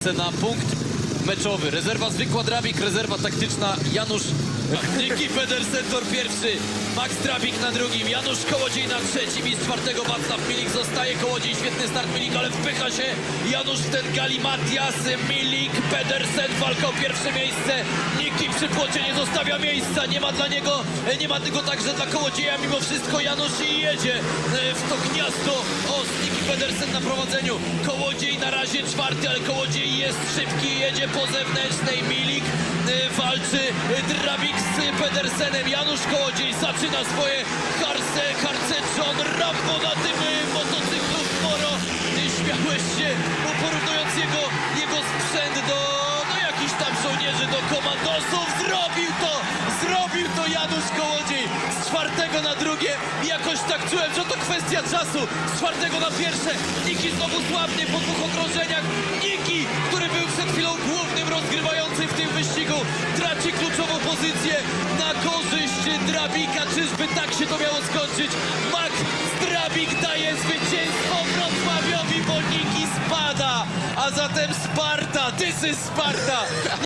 na punkt meczowy. Rezerwa zwykła Drabik, rezerwa taktyczna Janusz. Niki Pedersen tor pierwszy, Max Drabik na drugim, Janusz Kołodziej na trzecim i z czwartego Wacław Milik zostaje. Kołodziej, świetny start Milik, ale wpycha się. Janusz w ten gali Matias, Milik, Pedersen walka o pierwsze miejsce, Niki przy płocie nie zostawia miejsca, nie ma dla niego, nie ma tego także dla Kołodzieja, mimo wszystko Janusz i jedzie e, w to gniazdo, o Niki Pedersen na prowadzeniu, Kołodziej na razie czwarty, ale Kołodziej jest szybki, jedzie po zewnętrznej, Milik walczy, Drabik z Pedersenem, Janusz Kołodziej zaczyna swoje harce, harce John Rambo na tym motocyklu sporo śmiałeś się, bo porównując jego, jego sprzęt do no, jakichś tam żołnierzy, do komandosów, zrobił to, zrobił to Janusz Kołodziej. Z czwartego na drugie jakoś tak czułem, że to kwestia czasu, z czwartego na pierwsze, Niki znowu słabnie po dwóch traci kluczową pozycję na korzyść Drabika, czyżby tak się to miało skończyć, Max Drabik daje zwycięstwo Wrocławiowi, bo Niki spada, a zatem Sparta, this is Sparta.